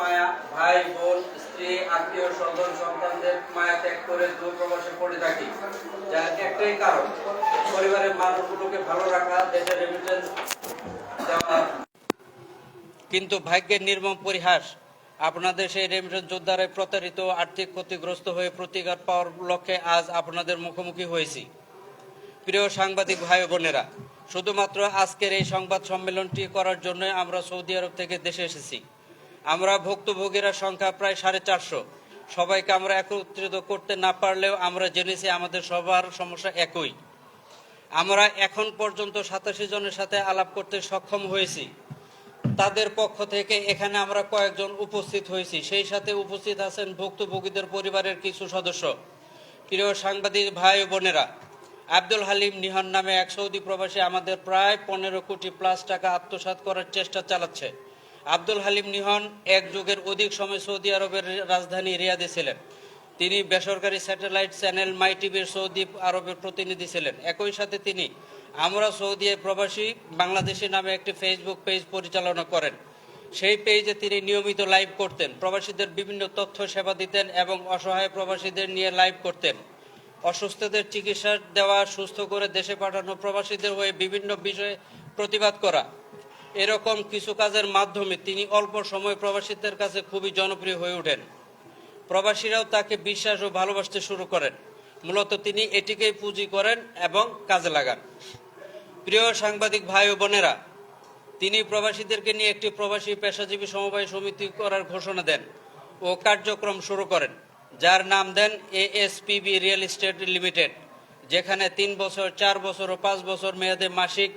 মায়া, ভাই, বোন, স্ত্রী, আত্মীয়, স্বজন, সন্তানদের মায়া ত্যাগ করে দূর প্রবাসে পড়ে থাকি। যার একটাই কারণ, পরিবারের মানুষগুলোকে ভালো রাখা, দেশের রেমিটেন্স দেওয়া। কিন্তু ভাগ্যের নির্মম পরিহাস, আপনাদের সেই রেমিটেন্স যোদ্ধারায় প্রতারিত, আর্থিক ক্ষতিগ্রস্ত হয়ে প্রতিকার পাওয়ার লক্ষ্যে আজ আপনাদের মুখোমুখি হয়েছি। প্রিয় সাংবাদিক ভাই বোনেরা, শুধুমাত্র আজকের এই সংবাদ সম্মেলনটি করার জন্য আমরা সৌদি আরব থেকে দেশে এসেছি। আমরা ভুক্তভোগীরা সংখ্যা প্রায় সাড়ে চারশো। সবাইকে আমরা একত্রিত করতে না পারলেও আমরা জেনেছি আমাদের সবার সমস্যা একই। আমরা এখন পর্যন্ত সাতাশি জনের সাথে আলাপ করতে সক্ষম হয়েছি। তাদের পক্ষ থেকে এখানে আমরা কয়েকজন উপস্থিত হয়েছি। সেই সাথে উপস্থিত আছেন ভুক্তভোগীদের পরিবারের কিছু সদস্য। প্রিয় সাংবাদিক ভাই বোনেরা, আব্দুল হালিম নিহন নামে এক সৌদি প্রবাসী আমাদের প্রায় পনেরো কোটি প্লাস টাকা আত্মসাৎ করার চেষ্টা চালাচ্ছে। আব্দুল হালিম নিহন এক যুগের অধিক সময় সৌদি আরবের রাজধানী রিয়াদে ছিলেন। তিনি বেসরকারি স্যাটেলাইট চ্যানেল মাই টিভির সৌদি আরবের প্রতিনিধি ছিলেন। একই সাথে তিনি আমরা সৌদি প্রবাসী, বাংলাদেশি নামে একটি ফেসবুক পেজ পরিচালনা করেন। সেই পেজে তিনি নিয়মিত লাইভ করতেন। প্রবাসীদের বিভিন্ন তথ্য সেবা দিতেন এবং অসহায় প্রবাসীদের নিয়ে লাইভ করতেন। অসুস্থদের চিকিৎসা দেওয়া, সুস্থ করে দেশে পাঠানো প্রবাসীদের হয়ে বিভিন্ন বিষয়ে প্রতিবাদ করা। এরকম কিছু কাজের মাধ্যমে তিনি অল্প সময় প্রবাসীদের কাছে খুবই জনপ্রিয় হয়ে ওঠেন। প্রবাসীরাও তাকে বিশ্বাস ও ভালোবাসতে শুরু করেন। মূলত তিনি এটিকেই পুঁজি করেন এবং কাজে লাগান। প্রিয় সাংবাদিক ভাই ও বোনেরা, তিনি প্রবাসীদেরকে নিয়ে একটি প্রবাসী পেশাজীবী সমবায় সমিতি করার ঘোষণা দেন ও কার্যক্রম শুরু করেন, যার নাম দেন এএসপিবি রিয়েল এস্টেট লিমিটেড, যেখানে তিন বছর, চার বছর ও পাঁচ বছর মেয়াদে মাসিক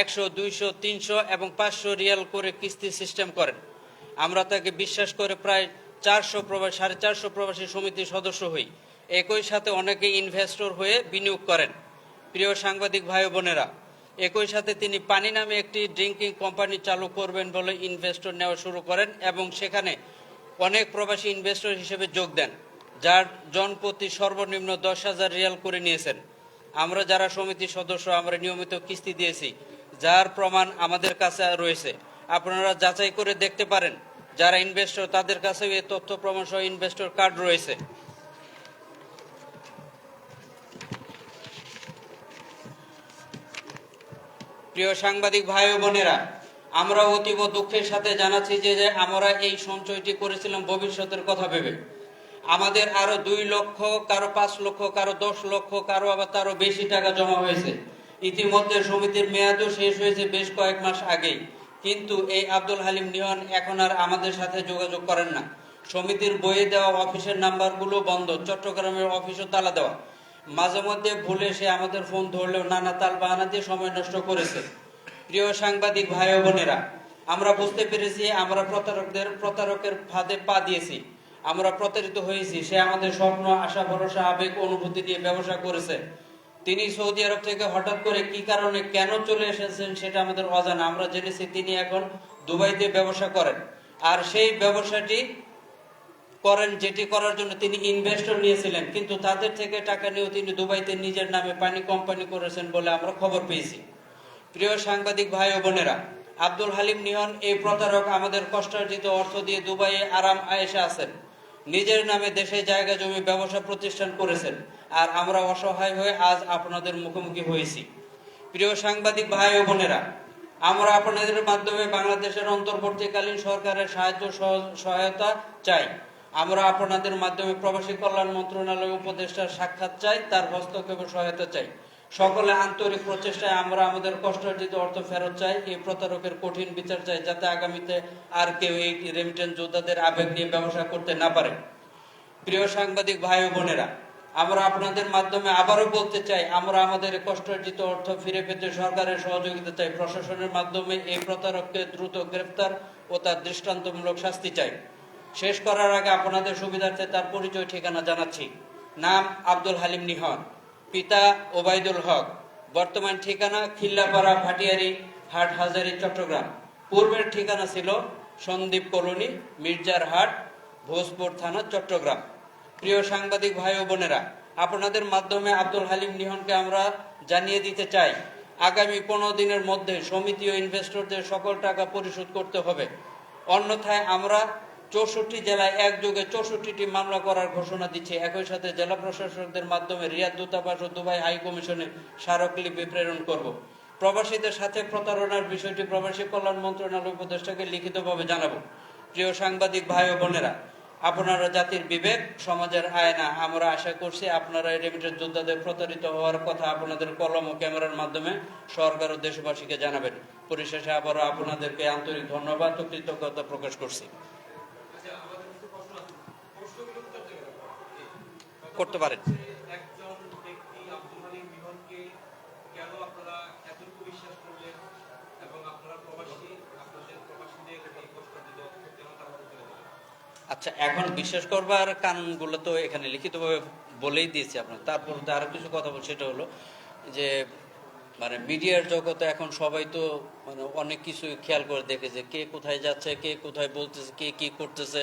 একশো, দুইশো, তিনশো এবং পাঁচশো রিয়াল করে কিস্তি সিস্টেম করেন। আমরা তাকে বিশ্বাস করে প্রায় চারশো প্রবাসী, সাড়ে চারশো প্রবাসী সমিতির সদস্য হই। একই সাথে অনেকে ইনভেস্টর হয়ে বিনিয়োগ করেন। প্রিয় সাংবাদিক ভাই বোনেরা, একই সাথে তিনি পানি নামে একটি ড্রিঙ্কিং কোম্পানি চালু করবেন বলে ইনভেস্টর নেওয়া শুরু করেন এবং সেখানে অনেক প্রবাসী ইনভেস্টর হিসেবে যোগ দেন, যার জনপ্রতি সর্বনিম্ন দশ হাজার রিয়াল করে নিয়েছেন। আমরা যারা সমিতির সদস্য, আমরা নিয়মিত কিস্তি দিয়েছি। যার প্রমাণ আমাদের কাছে রয়েছে। আপনারা যাচাই করে দেখতে পারেন, যারা ইনভেস্টর তাদের কাছেও এই তথ্য প্রমাণ সহ ইনভেস্টর কার্ড রয়েছে। প্রিয় সাংবাদিক ভাই বোনেরা, আমরা অতীব দুঃখের সাথে জানাচ্ছি যে আমরা এই সঞ্চয়টি করেছিলাম ভবিষ্যতের কথা ভেবে। আমাদের আরও দুই লক্ষ, কারও পাঁচ লক্ষ, কারও দশ লক্ষ, কারও আবার তারও বেশি টাকা জমা হয়েছে। ইতিমধ্যে সমিতির মেয়াদও শেষ হয়েছে বেশ কয়েক মাস আগেই। কিন্তু এই আব্দুল হালিম নিহন এখন আর আমাদের সাথে যোগাযোগ করেন না। সমিতির বইয়ে দেওয়া অফিসের নাম্বারগুলো বন্ধ, চট্টগ্রামের অফিসও তালা দেওয়া। মাঝে মধ্যে ভুলে সে আমাদের ফোন ধরলেও নানা তাল বাহানা দিয়ে সময় নষ্ট করেছে। প্রিয় সাংবাদিক ভাই বোনেরা, আমরা বুঝতে পেরেছি আমরা প্রতারকদের প্রতারকের ফাঁদে পা দিয়েছি। আমরা প্রতারিত হয়েছি, সে আমাদের স্বপ্ন, আশা, ভরসা, আবেগ, অনুভূতি দিয়ে ব্যবসা করেছে। তিনি সৌদি আরব থেকে হঠাৎ করে কি কারণে কেন চলে এসেছেন সেটা আমাদের অজানা। আমরা জেনেছি তিনি এখন দুবাইতে ব্যবসা করেন। আর সেই ব্যবসাটি করেন যেটি করার জন্য তিনি ইনভেস্টর নিয়েছিলেন। কিন্তু তাদের থেকে টাকা নিয়েও তিনি দুবাইতে নিজের নামে পানি কোম্পানি করেছেন বলে আমরা খবর পেয়েছি। প্রিয় সাংবাদিক ভাই ও বোনেরা, আব্দুল হালিম নিহন এই প্রতারক আমাদের কষ্টার্জিত অর্থ দিয়ে দুবাইয়ে আরাম আয়েসে আছেন। নিজের নামে দেশে জায়গা জমি ব্যবসা প্রতিষ্ঠান করেছেন। আর আমরা অসহায় হয়ে আজ আপনাদের মুখোমুখি হয়েছি। প্রিয় সাংবাদিক ভাই ও বোনেরা, আমরা আপনাদের মাধ্যমে বাংলাদেশের অন্তর্বর্তীকালীন সরকারের সাহায্য সহ- সহায়তা চাই। আমরা আপনাদের মাধ্যমে প্রবাসী কল্যাণ মন্ত্রণালয় উপদেষ্টার সাক্ষাৎ চাই, তার হস্তক্ষেপ সহায়তা চাই। সকলে আন্তরিক প্রচেষ্টায় আমরা আমাদের কষ্টার্জিত অর্থ ফেরত চাই, এই প্রতারকের কঠিন বিচার চাই যাতে আগামীতে আর কেউ এই রেমিটেন্স যোদ্ধাদের আবেগ নিয়ে ব্যবসা করতে না পারে। প্রিয় সাংবাদিক ভাই বোনেরা, আমরা আপনাদের মাধ্যমে আবারও বলতে চাই, আমরা আমাদের কষ্টার্জিত অর্থ ফিরে পেতে সরকারের সহযোগিতা চাই, প্রশাসনের মাধ্যমে এই প্রতারককে দ্রুত গ্রেফতার ও তার দৃষ্টান্তমূলক শাস্তি চাই। শেষ করার আগে আপনাদের সুবিধার্থে তার পরিচয় ঠিকানা জানাচ্ছি। নাম আব্দুল হালিম নিহন পিতা ওবায়দুল হক, বর্তমান ঠিকানা খিল্লাপাড়া ভাটিয়ারি, হাট হাজারি চট্টগ্রাম। পূর্বের ঠিকানা ছিল সন্দীপ কলোনি, মির্জার হাট, ভোজপুর থানা, চট্টগ্রাম। প্রিয় সাংবাদিক ভাই ও বোনেরা, আপনাদের মাধ্যমে আব্দুল হালিম নিহনকে আমরা জানিয়ে দিতে চাই, আগামী পনেরো দিনের মধ্যে সমিতি ও ইনভেস্টরদের সকল টাকা পরিশোধ করতে হবে। অন্যথায় আমরা চৌষট্টি জেলায় একযোগে চৌষট্টিটি মামলা করার ঘোষণা দিচ্ছে। একই সাথে জেলা প্রশাসকদের মাধ্যমে রিয়াদ দূতাবাস ও দুবাই হাই কমিশনে স্মারকলিপি প্রেরণ করব। প্রবাসীদের সাথে প্রতারণার বিষয়টি প্রবাসী কল্যাণ মন্ত্রণালয় উপদেষ্টাকে লিখিতভাবে জানাব। প্রিয় সাংবাদিক ভাই ও বোনেরা, আপনারা জাতির বিবেক, সমাজের আয়না, আমরা আশা করছি আপনারা রেমিটেন্স যোদ্ধাদের প্রতারিত হওয়ার কথা আপনাদের কলম ও ক্যামেরার মাধ্যমে সরকার ও দেশবাসীকে জানাবেন। পরিশেষে আবারও আপনাদেরকে আন্তরিক ধন্যবাদ ও কৃতজ্ঞতা প্রকাশ করছি। করে দিলেন? আচ্ছা এখন বিশ্বাস করবার কারণগুলো তো এখানে লিখিতভাবে বলেই দিয়েছি আপনার তারপর তো আরও কিছু কথা বল সেটা হলো যে মানে মিডিয়ার জগতে এখন সবাই তো মানে অনেক কিছু খেয়াল করে দেখেছে কে কোথায় যাচ্ছে কে কোথায় বলতেছে কে কি করতেছে।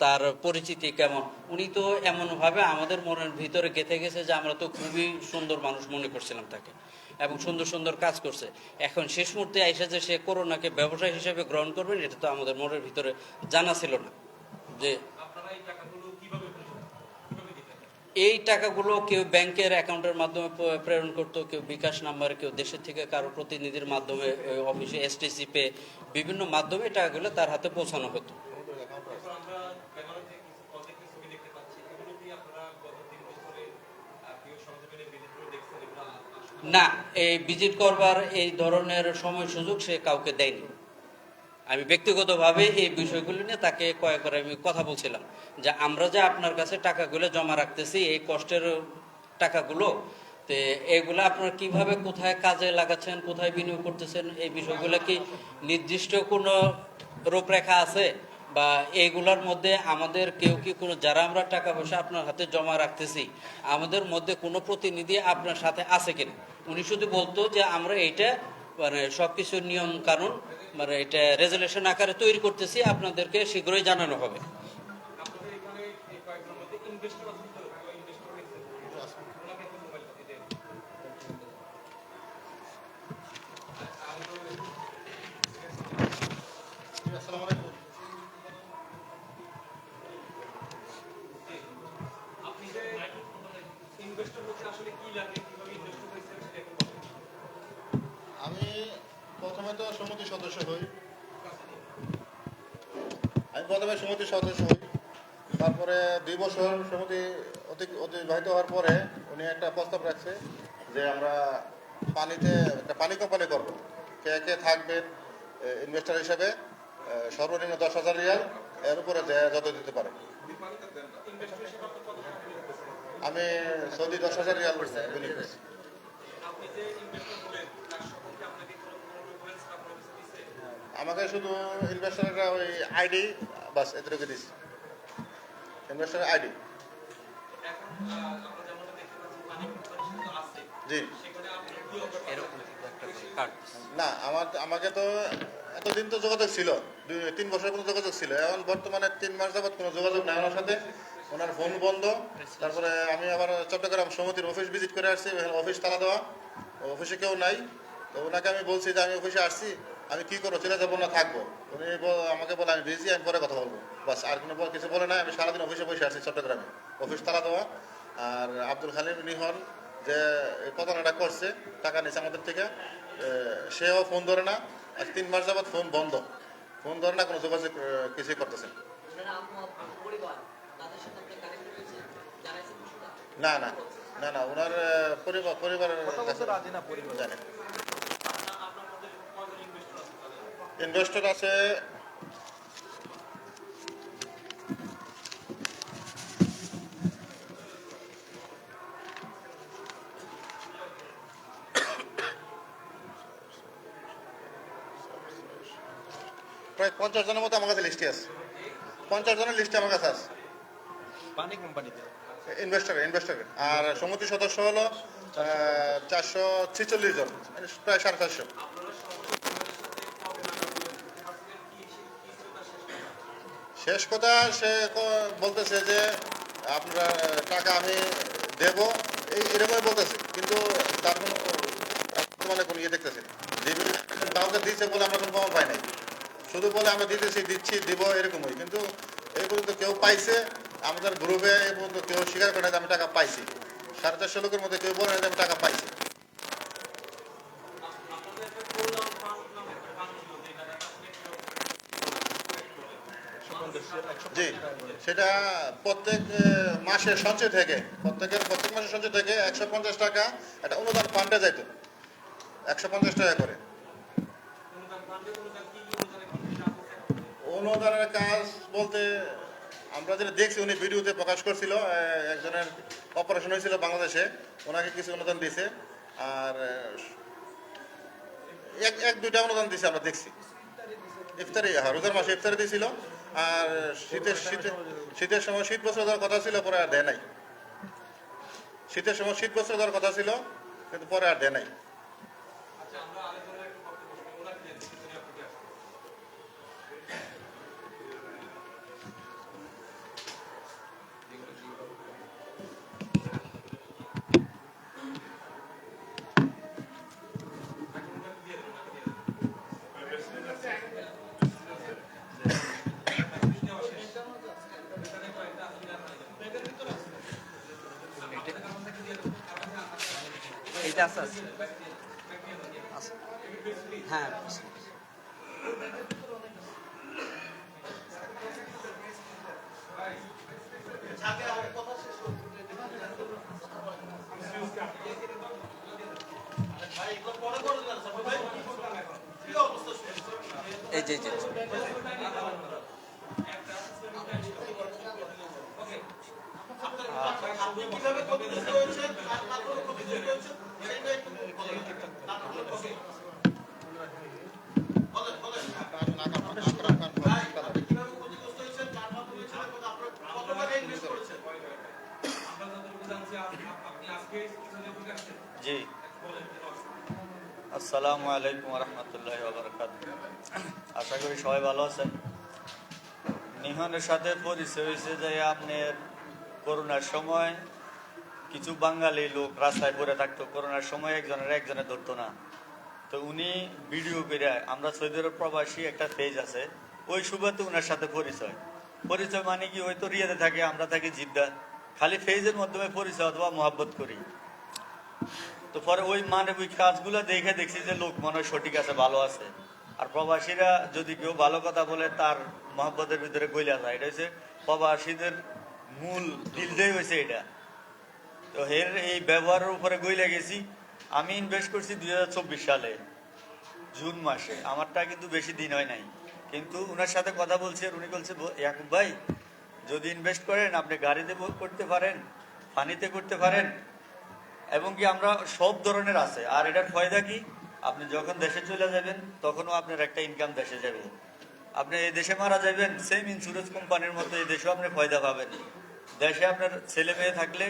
তার পরিচিতি কেমন? উনি তো এমনভাবে আমাদের মনের ভিতরে গেঁথে গেছে যে আমরা তো খুবই সুন্দর মানুষ মনে করছিলাম তাকে এবং সুন্দর সুন্দর কাজ করছে। এখন শেষ মুহূর্তে এসে যে সে করোনাকে ব্যবসা হিসেবে গ্রহণ করবেন এটা তো আমাদের মনের ভিতরে জানা ছিল না যে এই টাকাগুলো কেউ ব্যাংকের অ্যাকাউন্টের মাধ্যমে প্রেরণ করতো কেউ বিকাশ নাম্বারে কেউ দেশের থেকে কারও প্রতিনিধির মাধ্যমে অফিসে এসটিসি পে বিভিন্ন মাধ্যমে টাকাগুলো তার হাতে পৌঁছানো হতো এখন আমরা ক্যামেরাতে কিছু প্রজেক্টের ছবি দেখতে পাচ্ছি এগুলো কি আপনারা গত তিন বছরে আহ, কেউ সংযোগের ভিজিট করে দেখছেন এগুলো আসলে না, এই ভিজিট করবার এই ধরনের সময় সুযোগ সে কাউকে দেয়নি। আমি ব্যক্তিগতভাবে এই বিষয়গুলো নিয়ে তাকে কয়েকবার আমি কথা বলছিলাম যে আমরা যে আপনার কাছে টাকাগুলো জমা রাখতেছি, এই কষ্টের টাকাগুলো, তো এগুলো আপনারা কীভাবে কোথায় কাজে লাগাচ্ছেন, কোথায় বিনিয়োগ করতেছেন, এই বিষয়গুলো কি নির্দিষ্ট কোনো রূপরেখা আছে? বা এইগুলোর মধ্যে আমাদের কেউ কি কোনো, যারা আমরা টাকা পয়সা আপনার হাতে জমা রাখতেছি, আমাদের মধ্যে কোনো প্রতিনিধি আপনার সাথে আছে কিনা? উনি শুধু বলতো যে আমরা এইটা মানে সবকিছু নিয়ম কানুন মানে এটা রেজুলেশন আকারে তৈরি করতেছি, আপনাদেরকে শীঘ্রই জানানো হবে। আমি সমিতির সদস্য হই। তারপরে দুই বছর সমিতি অতি- অতিবাহিত হওয়ার পরে উনি একটা প্রস্তাব রাখছে যে আমরা পানিতে একটা পানি কোম্পানি করব। কে কে থাকবেন ইনভেস্টার হিসেবে সর্বনিম্ন দশ হাজার রিয়াল, এর উপরে যত দিতে পারে? আমি সৌদি দশ হাজার রিয়াল করছি আমাকে শুধু ইনভেস্টারের ওই আইডি বাস এদেরকে দিচ্ছি ইনভেস্টারের আইডি জি না আমার আমাকে তো এতদিন তো যোগাযোগ ছিল দুই তিন বছর কোনো যোগাযোগ ছিল এখন বর্তমানে তিন মাস যাবত কোনো যোগাযোগ নাই ওনার সাথে ওনার ফোন বন্ধ তারপরে আমি আবার চট্টগ্রাম সমিতির অফিস ভিজিট করে আসছি অফিস তালা দেওয়া অফিসে কেউ নাই তো ওনাকে আমি বলছি যে আমি অফিসে আসছি আমি কি করব? চলে যাব না থাকব। উনি বল- আমাকে বলে আমি বিজি আমি পরে কথা বলব। বাস আর কোনো কিছু বলে না আমি সারাদিন অফিসে বসে আসছি চট্টগ্রামে। অফিস তালা দেওয়া আর আব্দুল খালিম নিহন যে এই প্রতারণাটা করছে টাকা নিচ্ছে আমাদের থেকে সেও ফোন ধরে না আজ তিন মাস যাবত ফোন বন্ধ। ফোন ধরে না কোনো যোগাযোগ কিছুই করতেছে না। না না না না ওনার পরিবার পরিবারের কাছে জানে আপনার মধ্যে কয়জন ইনভেস্টর আছে তাদের ইনভেস্টর আছে। প্রায় পঞ্চাশ জনের মতো আমার কাছে লিস্টে আছে। পঞ্চাশ জনের লিস্টে আমার কাছে আছে। পানি কোম্পানিতে? Investor investor. আর সমিতির সদস্য হলো চারশো ছেচল্লিশ জন প্রায় সাড়ে চারশো আপনারা সর্বোচ্চ শেষ কথা, সে বলতেছে যে, আপনারা টাকা আমি দেব। এই এরকমই বলতেছে। কিন্তু তার কোনো বর্তমানে কোনো ইয়ে দেখতেছি। কাউকে দিচ্ছে বলে আমরা কোনো প্রমাণ পাই নাই। শুধু বলে আমরা দিতেছি, দিচ্ছি, দিব, এরকমই। কিন্তু এই পর্যন্ত কেউ পাইছে। আমাদের গ্রুপে এই পর্যন্ত কেউ স্বীকার করে না যে আমি টাকা পাইছি। সাড়ে চারশো লোকের মধ্যে কেউ বলে না যে আমি টাকা পাইছি আপনাদের একটা কল্যাণ ফান্ড নামে একটা ফান্ড ছিল যেটা আপনি জি, সেটা প্রত্যেক মাসে সঞ্চয় থেকে, প্রত্যেকের, প্রত্যেক মাসে সঞ্চয় থেকে একশো পঞ্চাশ টাকা একটা অনুদান ফান্ডে যাইতো। একশো পঞ্চাশ টাকা করে। অনুদানের কাজ বলতে, আমরা যেটা দেখছি, উনি ভিডিওতে প্রকাশ করছিল একজনের অপারেশন হয়েছিল বাংলাদেশে, ওনাকে কিছু অনুদান দিয়েছে আর, এক এক, দুইটা অনুদান দিয়েছে আমরা দেখছি। ইফতারি হ্যাঁ রোজার মাসে ইফতারি দিয়েছিল আর শীতের শীতের শীতের সময় শীত বস্ত্র দেওয়ার কথা ছিল, পরে আর দেয় নাই। শীতের সময় শীত বস্ত্র দেওয়ার কথা ছিল, কিন্তু পরে আর দেয় নাই। এইটা আছে আছে আছে। হ্যাঁ এই যে এই যে আমরা যতটুকু জানছি আপ- আপ- আপনি আজকে কিছু লেখক আসছেন জি বলেন কি অসুবিধা? আসসালামু আলাইকুম রহমতুল্লাহ বারকাত আশা করি সবাই ভালো আছেন নিহনের সাথে পরিচয় হয়েছে যে আপনার করোনার সময় কিছু বাঙালি লোক রাস্তায় পড়ে থাকতো। করোনার সময় একজনের একজনে ধরতো না। তো উনি ভিডিও করে, আমরা সৌদি প্রবাসী একটা পেজ আছে, ওই সুবাদে ওনার সাথে পরিচয়। পরিচয় মানে কি? ওই তো রিয়াতে থাকে, আমরা থাকি জিদ্দা। খালি ফেজের মাধ্যমে পরিচয় অথবা মহাব্বত করি। তো পরে ওই মানে ওই কাজগুলো দেখে দেখছি যে লোক মনে সঠিক আছে, ভালো আছে। আর প্রবাসীরা যদি কেউ ভালো কথা বলে, তার মহব্বতের ভিতরে গইলা যায়। এটা হচ্ছে প্রবাসীদের মূল দিলটাই হয়েছে এটা। তো এর এই ব্যবহারের উপরে গইলা গেছি। আমি ইনভেস্ট করছি দু হাজার চব্বিশ সালে, জুন মাসে। আমারটা কিন্তু বেশি দিন হয় নাই। কিন্তু ওনার সাথে কথা বলছি উনি বলছে, "ব- ইয়াকুব ভাই, যদি ইনভেস্ট করেন, আপনি গাড়িতে করতে পারেন, পানিতে করতে পারেন। এবং কি আমরা সব ধরনের আছে। আর এটার ফয়দা কি? আপনি যখন দেশে চলে যাবেন, তখনও আপনার একটা ইনকাম দেশে যাবে। আপনি এই দেশে মারা যাবেন সেম ইন্স্যুরেন্স কোম্পানির মতো এই দেশেও আপনি ফায়দা পাবেন। দেশে আপনার ছেলে মেয়ে থাকলে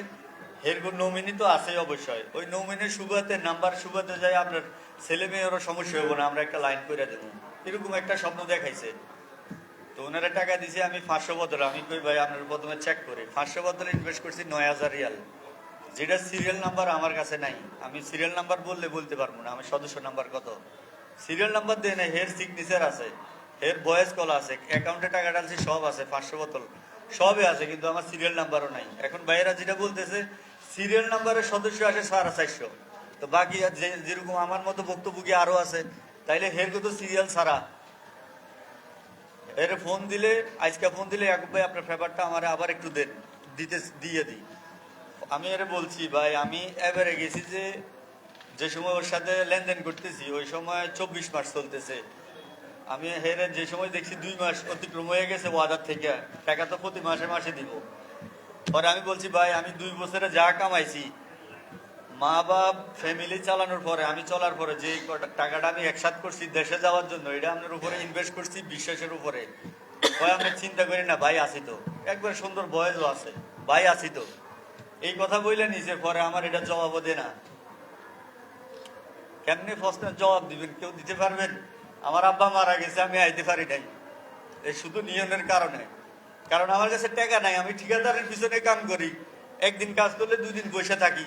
এরকম নমিনি তো আছেই অবশ্যই। ওই নমিনির সুবাতে নাম্বার সুবাতে যায় আপনার ছেলে মেয়েরও সমস্যা হবে না, আমরা একটা লাইন করে দেবো। এরকম একটা স্বপ্ন দেখাইছে। তো ওনারা টাকা দিছে, আমি পাঁচশো বদল। আমি কই, ভাই, আপনার প্রথমে চেক করি। পাঁচশো বদলে ইনভেস্ট করছি নয় হাজার রিয়াল। যেটা সিরিয়াল নাম্বার আমার কাছে নাই, আমি সিরিয়াল নাম্বার বললে বলতে পারব না আমি সদস্য নাম্বার কত? সিরিয়াল নাম্বার দেয় না হের সিগনেচার আছে হের ভয়েস কল আছে অ্যাকাউন্টে টাকা ডালছি সব আছে, পাঁচশো বোতল সবই আছে, কিন্তু আমার সিরিয়াল নাম্বারও নাই। এখন বাইরা যেটা বলতেছে সিরিয়াল নাম্বারের সদস্য আসে সাড়ে চারশো। তো বাকি যেরকম আমার মতো ভুক্তভোগী আরও আছে, তাইলে হের কত সিরিয়াল ছাড়া। এর ফোন দিলে, আজকে ফোন দিলে ইয়াকুব ভাই আপনার পেপারটা আমার আবার একটু দেন, দিতে দিয়ে দিই। আমি এর বলছি, ভাই, আমি এবারে গেছি যে যে সময় ওর সাথে লেনদেন করতেছি, ওই সময় চব্বিশ মাস চলতেছে। আমি হেরে যে সময় দেখছি দুই মাস অতিক্রম হয়ে গেছে ওয়াদার থেকে, টাকা তো প্রতি মাসে মাসে দিব। পরে আমি বলছি, ভাই, আমি দুই বছরে যা কামাইছি মা বাপ ফ্যামিলি চালানোর পরে, আমি চলার পরে যে কটা- টাকাটা আমি একসাথ করছি দেশে যাওয়ার জন্য, এটা আপনার উপরে ইনভেস্ট করছি বিশ্বাসের উপরে। ভাই আমি চিন্তা করি না, ভাই আছি তো। একবার সুন্দর বয়সও আছে, ভাই আছি তো। এই কথা বললে নিজের পরে আমার এটা জবাবও দে না। কেমনি প্রশ্নের জবাব দিবেন? কেউ দিতে পারবেন? আমার আব্বা মারা গেছে, আমি আইতে পারি নাই। এই শুধু নিয়মের কারণে। কারণ আমার কাছে টাকা নাই, আমি ঠিকাদারের পিছনে কাম করি। একদিন কাজ করলে দুদিন বসে থাকি।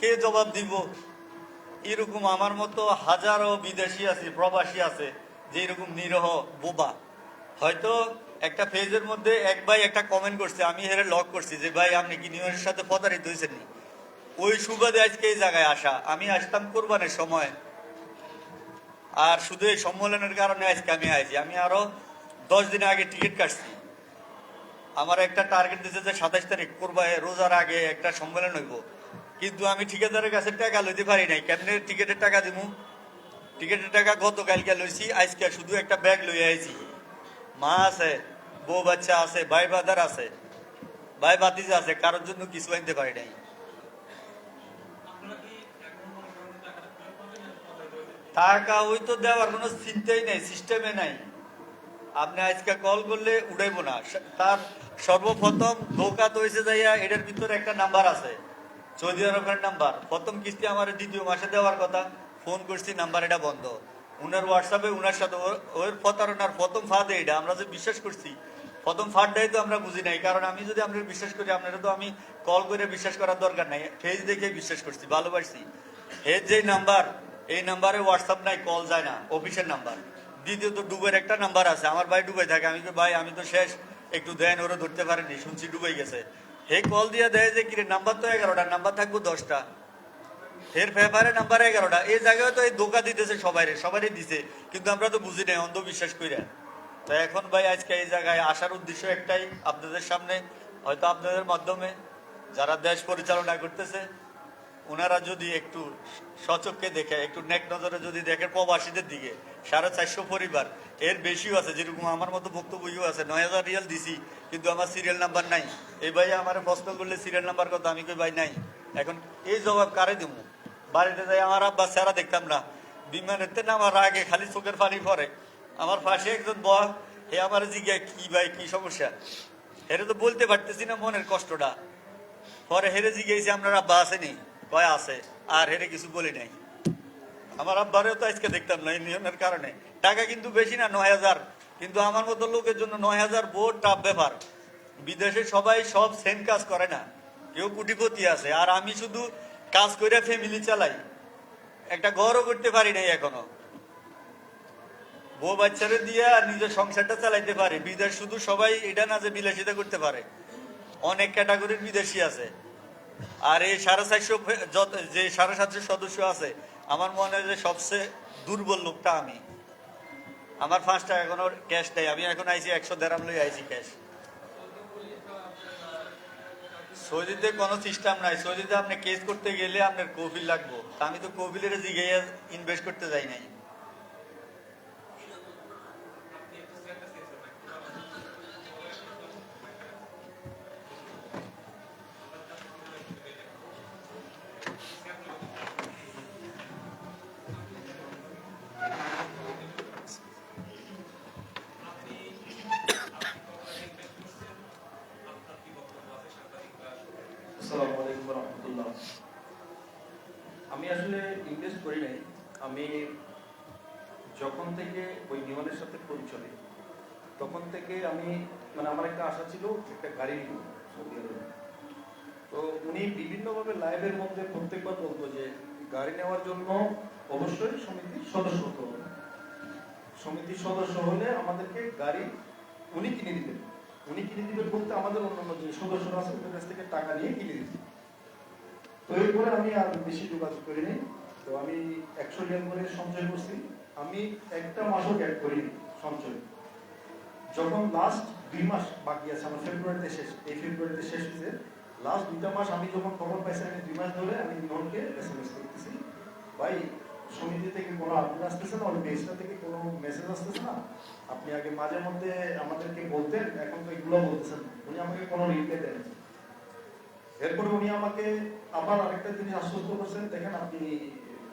কে জবাব দিব? এরকম আমার মতো হাজারো বিদেশি আছে, প্রবাসী আছে, যে এরকম নিরহ বোবা। হয়তো একটা পেজের মধ্যে এক ভাই একটা কমেন্ট করছে, আমি হেরে লক করছি যে, ভাই, আপনি কি নিউজের সাথে প্রতারিত হয়েছেন ওই সুবাদে আজকে এই জায়গায় আসা। আমি আসতাম কোরবানের সময়। আর শুধু এই সম্মেলনের কারণে আজকে আমি আইছি। আমি আরও দশ দিন আগে টিকিট কাটছি। আমার একটা টার্গেট দিচ্ছে যে সাতাইশ তারিখ করবা রোজার আগে একটা সম্মেলন হইব। কিন্তু আমি ঠিকাদারের কাছে টাকা লইতে পারি নাই। কেমনে টিকিটের টাকা দিমু? টিকিটের টাকা গতকালকে লইছি, আজকে শুধু একটা ব্যাগ লই আইছি। মা আছে, বউ বাচ্চা আছে, ভাই বাদার আছে। ভাই বাতিজা আছে, কারোর জন্য কিছু আনতে পারি নাই? টাকা ওই তো দেওয়ার কোনো চিন্তাই নাই সিস্টেমে নাই। আপনি আজকে কল করলে উঠাইবো না। তার সর্বপ্রথম ধোকা তো যাইয়া এটার ভিতরে একটা নাম্বার আছে। সৌদি আরবের নাম্বার প্রথম কিস্তি আমার দ্বিতীয় মাসে দেওয়ার কথা। ফোন করছি নাম্বার এটা বন্ধ। উনার হোয়াটসঅ্যাপে উনার সাথে, ওর- প্রতারণার প্রথম ফাঁদ এটা, আমরা যে বিশ্বাস করছি, প্রথম ফাঁদটাই তো আমরা বুঝি নাই, কারণ আমি যদি আপনার বিশ্বাস করি, আপনারা তো আমি কল করে বিশ্বাস করার দরকার নাই ফেজ দেখে বিশ্বাস করছি ভালোবাসছি এর যে নাম্বার এই নাম্বারে হোয়াটসঅ্যাপ নাই কল যায় না অফিসের নাম্বার দ্বিতীয়ত, ডুবের একটা নাম্বার আছে, আমার ভাই ডুবে থাকে, আমি ভাই, আমি তো শেষ, একটু দেন, ওরা ধরতে পারেনি, শুনছি ডুবে গেছে। হে কল দিয়ে দেয় যে, কিরে নাম্বার তো এগারোটা নাম্বার থাকব দশটা। এর পেপারে নাম্বার এগারোটা। এই জায়গায় তো এই ধোকা দিতেছে সবাই সবারই দিছে। কিন্তু আমরা তো বুঝি নাই, অন্ধবিশ্বাস কইরা। তো এখন ভাই আজকে এই জায়গায় আসার উদ্দেশ্য একটাই, আপনাদের সামনে, হয়তো আপনাদের মাধ্যমে, যারা দেশ পরিচালনা করতেছে ওনারা যদি একটু সচককে দেখে, একটু নেক নজরে যদি দেখে প্রবাসীদের দিকে, সাড়ে চারশো পরিবার, এর বেশিও আছে, যেরকম আমার মতো বক্তব্যও আছে, নয় হাজার রিয়াল দিছি, কিন্তু আমার সিরিয়াল নাম্বার নাই। এই ভাই আমার প্রশ্ন করলে সিরিয়াল নাম্বার কথা, আমি কই, ভাই, নাই। এখন এই জবাব কারে দেবো বাড়িতে যাই, আমার আব্বা সারা দেখতাম না। বিমানেতে নামার আগে খালি চোখের পানি পরে আমার পাশে একজন বয়, হে আমার জিজ্ঞাসা কি ভাই, কি সমস্যা? হেরে তো বলতে পারতেছি না মনের কষ্টটা। পরে হেরে জিজ্ঞেসি আপনার আব্বা আসেনি? কয়, আছে। আর হেরে কিছু বলি নাই। আমার আব্বারেও তো আজকে দেখতাম না, এই নিয়মের কারণে। টাকা কিন্তু বেশি না, নয় হাজার। কিন্তু আমার মতো লোকের জন্য নয় হাজার বোর্ড টাপ ব্যাপার। বিদেশে সবাই সব সেম কাজ করে না। কেউ কুটিপতি আছে। আর আমি শুধু কাজ করে ফ্যামিলি চালাই। একটা ঘরও করতে পারি নাই এখনও। বউ বাচ্চারে দিয়ে আর নিজের সংসারটা চালাইতে পারে। বিদেশ শুধু সবাই এটা না যে বিলাসিতা করতে পারে। অনেক ক্যাটাগরির বিদেশি আছে। আর এই সাড়ে চারশো যত- যে সাড়ে সাতশো সদস্য আছে, আমার মনে হয় যে সবচেয়ে দুর্বল লোকটা আমি। আমার টাকা এখনও ক্যাশ নেই। আমি এখন আইছি একশো দেড়াম লই আইছি ক্যাশ সৌদিতে কোনো সিস্টেম নাই। সৌদিতে আপনি কেস করতে গেলে আপনার কফিল লাগবো। আমি তো কফিলের দিকে ইনভেস্ট করতে যাই নাই। আমি যখন থেকে ওই নিয়মের সাথে পরিচয় তখন থেকে আমি মানে আমার একটা আশা ছিল, একটা গাড়ি নিব সৌদি আরবে। তো উনি বিভিন্নভাবে লাইভের মধ্যে প্রত্যেকবার বলতো যে, গাড়ি নেওয়ার জন্য অবশ্যই সমিতির সদস্য হতে হবে। সমিতির সদস্য হলে আমাদেরকে গাড়ি উনি কিনে দিবেন উনি কিনে দিবেন বলতে আমাদের অন্যান্য যে সদস্যরা আছে, ওদের কাছ থেকে টাকা নিয়ে কিনে দিচ্ছি তো এরপরে আমি আর বেশি যোগাযোগ করিনি। তো আমি একশো রিয়াল করে সঞ্চয় করছি। আমি একটা মাসও গ্যাপ করিনি সঞ্চয়। যখন লাস্ট দুই মাস বাকি আছে, আমার ফেব্রুয়ারিতে শেষ, এই ফেব্রুয়ারিতে শেষ হয়েছে। লাস্ট দুইটা মাস আমি যখন খবর পাইছি, আমি দুই মাস ধরে আমি নিহনকে এস এম এস করতেছি। ভাই সমিতি থেকে কোনো আপডেট আসতেছে না? ওই পেজটা থেকে কোনো মেসেজ আসতেছে না? আপনি আগে মাঝে মধ্যে আমাদেরকে বলতেন, এখন তো এগুলো বলতেছেন উনি আমাকে কোনো রিপ্লাই দেন এরপরে উনি আমাকে আবার আরেকটা জিনিস আশ্বস্ত করছেন, দেখেন আপনি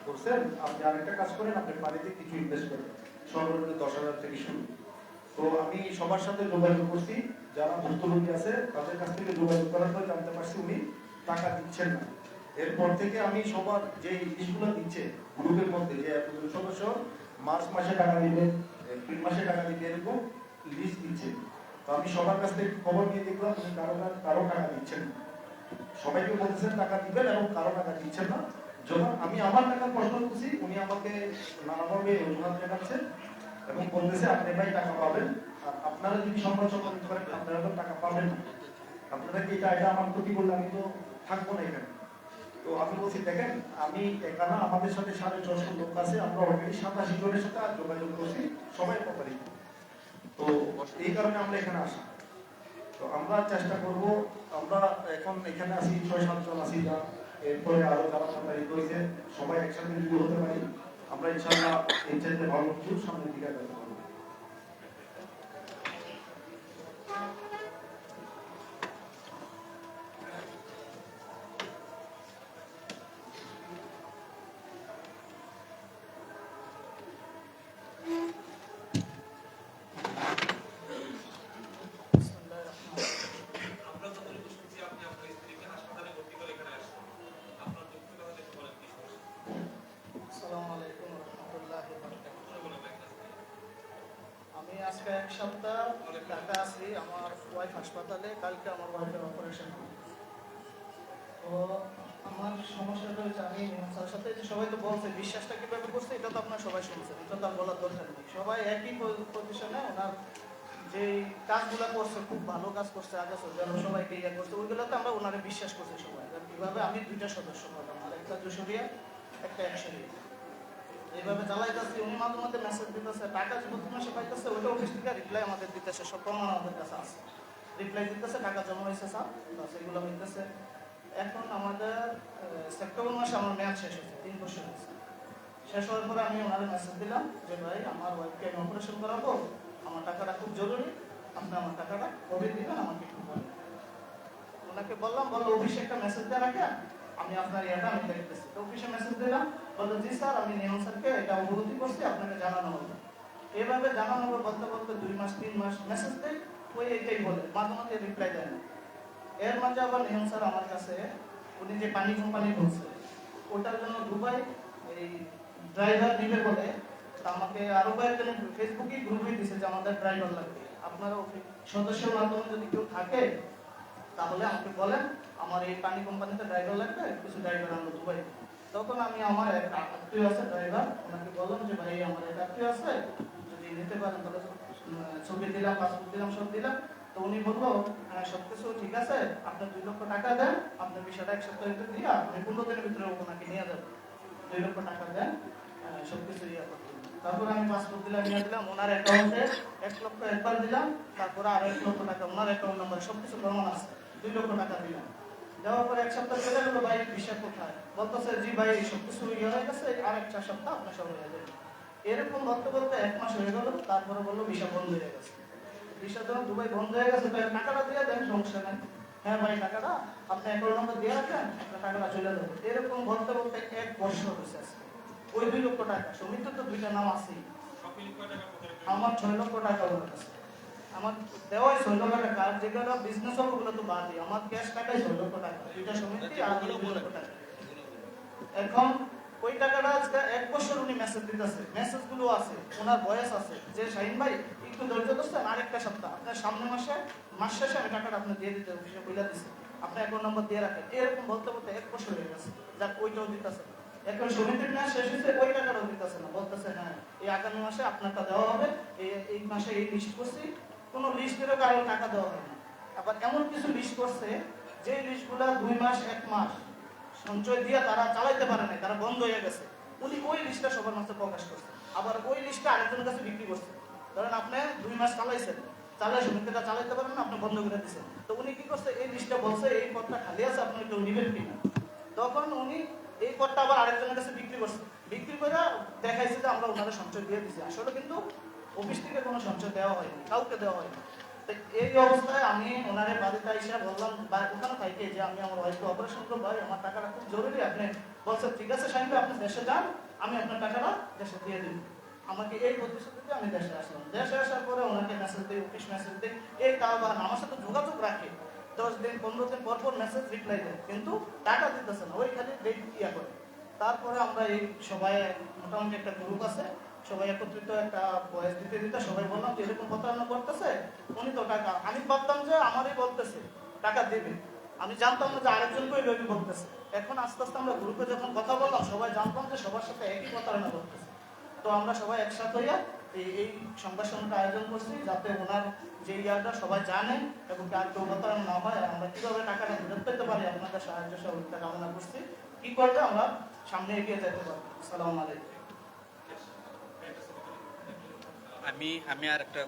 করছেন, আপনি আরেকটা কাজ করেন, আপনি বাড়িতে কিছু ইনভেস্ট করেন। সর্বনিম্ন দশ হাজার থেকে শুরু। তো আমি সবার সাথে যোগাযোগ করছি, যারা ভুক্তভোগী আছে, তাদের কাছ থেকে যোগাযোগ করার পর জানতে পারছি উনি টাকা দিচ্ছেন না। এরপর থেকে আমি সবার যে লিস্টগুলো দিচ্ছে গ্রুপের মধ্যে, যে এতজন সদস্য, মার্চ মাসে টাকা দিবে এপ্রিল মাসে টাকা দিবে এরকম লিস্ট দিচ্ছে। তো আমি সবার কাছ থেকে খবর নিয়ে দেখলাম কারও কারও টাকা দিচ্ছেন না। সবাইকে বলতেছেন টাকা দিবেন এবং কারও টাকা দিচ্ছেন না। যখন আমি আমার টাকার প্রশ্ন করছি, উনি আমাকে নানাভাবে অজুহাত দেখাচ্ছেন এবং বলতেছে, আপনি ভাই টাকা পাবেন, আর আপনারা যদি সমালোচনা করতে পারেন, আপনারা তো টাকা পাবেন না। আপনারা এটা এটা আমার ক্ষতি করলে আমি তো থাকব না এখানে? তো আমি বলছি, দেখেন, আমি এখানে আমাদের সাথে সাড়ে ছশো লোক আছে, আমরা অলরেডি সাতাশি জনের সাথে যোগাযোগ করছি, সবাই পারি তো এই কারণে আমরা এখানে আসি। তো আমরা চেষ্টা করব, আমরা এখন এখানে আছি, ছয় সাতজন আছি যা এরপরে আরও যারা সবাই হয়েছে সবাই একসাথে যদি হতে পারি, আমরা ইনশাআল্লাহ এই চাইতে ভালো কিছু সামনের দিকে এক সপ্তাহ ঢাকা আছি আমার ওয়াইফ হাসপাতালে, কালকে আমার ওয়াইফের অপারেশন তো আমার সমস্যাটা আমি স্যার সাথে যে সবাই তো বলছে, বিশ্বাসটা কীভাবে করছে, এটা তো আপনার সবাই এটা তো বলার দরকার নেই। সবাই একই ওনার যে কাজগুলো করছে, খুব ভালো কাজ করছে আগে যেন সবাইকে ইয়ে করছে, ওইগুলোতে আমরা ওনারে বিশ্বাস করছি সবাই। কীভাবে আমি দুইটা সদস্য আর একটা যশোরিয়া, একটা এইভাবে যাচ্ছি উনি মাঝে মধ্যে মেসেজ দিতেছে, টাকা প্রতি মাসে পাইতেছে ওইটা অফিস থেকে রিপ্লাই আমাদের দিতেছে, সব প্রমাণ আমাদের কাছে আছে। রিপ্লাই দিতেছে, টাকা জমা হয়েছে স্যার বাস এগুলো হইতেছে। এখন আমাদের সেপ্টেম্বর মাসে আমার মেয়াদ শেষ হয়েছে, তিন বছর হয়েছে। শেষ হওয়ার পরে আমি ওনারে মেসেজ দিলাম যে, ভাই, আমার ওয়াইফকে আমি অপারেশন করাবো, আমার টাকাটা খুব জরুরি, আপনি আমার টাকাটা কবে দিবেন, আমাকে একটু বলেন। ওনাকে বললাম, বলল, অফিসে একটা মেসেজ দেওয়া রাখেন আমি আপনার ইয়েটা আমি দেখতেছি তো অফিসে মেসেজ দিলাম, বলল, জি স্যার, আমি নিয়ম স্যারকে এটা অবগতি করছি, আপনাকে জানানো হবে। এভাবে জানানো হবে, বলতে বলতে দুই মাস, তিন মাস মেসেজ দেয় ওই এটাই বলে, মাঝে মাঝে রিপ্লাই দেয় না। এর মাঝে আবার নিয়ম স্যার আমার কাছে, উনি যে পানি কোম্পানি বলছে, ওটার জন্য দুবাই এই ড্রাইভার দিবে বলে আমাকে আরও কয়েকজন ফেসবুকে গ্রুপে দিছে যে আমাদের ড্রাইভার লাগবে। আপনারা সদস্যের মাধ্যমে যদি কেউ থাকে তাহলে আমাকে বলেন আমার এই পানি কোম্পানিতে ড্রাইভার লাগবে কিছু ড্রাইভার আমরা দুবাই তখন আমি আমার এক আত্মীয় আছে ড্রাইভার ওনাকে বললাম যে ভাই আমার এক আত্মীয় আছে যদি নিতে পারেন তাহলে ছবি দিলাম পাসপোর্ট দিলাম সব দিলাম। তো উনি বলল হ্যাঁ সবকিছু ঠিক আছে আপনি দুই লক্ষ টাকা দেন আপনার বিষয়টা এক সপ্তাহের ভিতরে দিয়ে আপনি পনেরো দিনের ভিতরে ওনাকে নিয়ে যাবেন। দুই লক্ষ টাকা দেন আহ, সবকিছু ইয়ে তারপরে আমি পাসপোর্ট দিলাম নিয়ে দিলাম ওনার অ্যাকাউন্টে এক লক্ষ একবার দিলাম তারপরে আরও এক লক্ষ টাকা ওনার অ্যাকাউন্ট নাম্বার সবকিছু প্রমাণ আছে। দুই লক্ষ টাকা দিলাম। দেওয়ার পরে এক সপ্তাহ চলে গেলো ভাই বিষয় কোথায়? বলতেছে জি ভাই সবকিছু ইয়ে হয়ে গেছে আর এক চার সপ্তাহ আপনার সব হয়ে যাবে। এরকম বলতে বলতে এক মাস হয়ে গেল তারপরে বলল ভিসা বন্ধ হয়ে গেছে। ভিসা যখন দুবাই বন্ধ হয়ে গেছে তাই টাকাটা দিয়ে দেন সমস্যা নেই। হ্যাঁ ভাই টাকাটা আপনি অ্যাকাউন্ট নম্বর দিয়ে রাখেন আপনার টাকাটা চলে যাবে। এরকম বলতে বলতে এক বছর হয়েছে। ওই দুই লক্ষ টাকা সমিতির তো দুইটা নাম আছেই। সব আমার ছয় লক্ষ টাকা ওর কাছে। আমার দেওয়াই ছয় লক্ষ টাকা। আর যেগুলো বিজনেস হবে ওগুলো তো বাদই আমার ক্যাশ টাকাই ছয় লক্ষ টাকা। দুইটা সমিতি আর দুই লক্ষ টাকা। এখন ওই টাকাটা আজকে এক বছর উনি মেসেজ দিতেছে। মেসেজগুলো আছে ওনার বয়স আছে। যে শাহিন ভাই একটু ধৈর্য ধরছেন আরেকটা সপ্তাহ। আপনার সামনে মাসে মাস শেষে আমি টাকাটা আপনি দিয়ে দিতে অফিসে বইলা দিছি। আপনি অ্যাকাউন্ট নম্বর দিয়ে রাখেন। এরকম বলতে বলতে এক বছর হয়ে গেছে। যাক ওইটাও দিতেছে না। এখন সমিতির না শেষ হয়েছে ওই টাকাটাও দিতেছে না। বলতেছে হ্যাঁ এই আগামী মাসে আপনারটা দেওয়া হবে। এই এই মাসে এই লিস্ট করছি। কোনো লিস্টেরও কারও টাকা দেওয়া হয় না আবার এমন কিছু লিস্ট করছে যে লিস্টগুলা দুই মাস, এক মাস সঞ্চয় দিয়ে তারা চালাইতে পারে না তারা বন্ধ হয়ে গেছে। উনি ওই লিস্টটা সবার মাঝে প্রকাশ করছে। আবার ওই লিস্টটা আরেকজনের কাছে বিক্রি করছে। ধরেন আপনি দুই মাস চালাইছেন চালাই সমিতিটা চালাইতে পারেন না, আপনি বন্ধ করে দিচ্ছেন তো উনি কি করছে, এই লিস্টটা বলছে, এই পথটা খালি আছে আপনি কেউ নিবেন কিনা? তখন উনি এই পথটা আবার আরেকজনের কাছে বিক্রি করছে। বিক্রি করে দেখাইছে যে আমরা ওনাদের সঞ্চয় দিয়ে দিচ্ছি আসলে কিন্তু অফিস থেকে কোনো সঞ্চয় দেওয়া হয়নি, কাউকে দেওয়া হয়নি। এই অবস্থায় আমি ওনারে বাড়িতে এসে বললাম ওখানে থাকি যে আমি আমার ওয়াইফকে অপারেশন করব, ভাই, আমার টাকাটা খুব জরুরি। আপনি বলছেন, ঠিক আছে সাহেব, আপনি দেশে যান, আমি আপনার টাকাটা দেশে দিয়ে দিন আমাকে এই প্রতিশ্রুতি দিয়ে আমি দেশে আসলাম। দেশে আসার পরে ওনাকে মেসেজ দিই অফিস মেসেজ দিই, এই কারবার আমার সাথে যোগাযোগ রাখে। দশ দিন, পনেরো দিন পর পর মেসেজ রিপ্লাই দেয়, কিন্তু টাকা দিতেছে না ওই খালি ডেট ইয়া করে। তারপরে আমরা এই সবাই, মোটামুটি একটা গ্রুপ আছে সবাই একত্রিত একটা বয়স দিতে দিতে সবাই বললাম যে এরকম প্রতারণা করতেছে, উনি তো টাকা, আমি ভাবতাম যে আমারই বলতেছে, টাকা দেবে। আমি জানতাম না যে আরেকজনকেই রবি বলতেছে। এখন আস্তে আস্তে আমরা গ্রুপে যখন কথা বললাম, সবাই জানতাম যে সবার সাথে একই প্রতারণা করতেছে। তো আমরা সবাই একসাথে হইয়া এই এই সংবাদ আয়োজন করছি, যাতে ওনার যে ইয়াটা সবাই জানে এবং কার কেউ প্রতারণা না হয় আমরা কীভাবে টাকাটা ফেরত পেতে পারি, আপনাদের সাহায্য সহযোগিতা কামনা করছি। কি করলে আমরা সামনে এগিয়ে যেতে পারব। সালাম আলাইকুম। আমি আমি আর একটা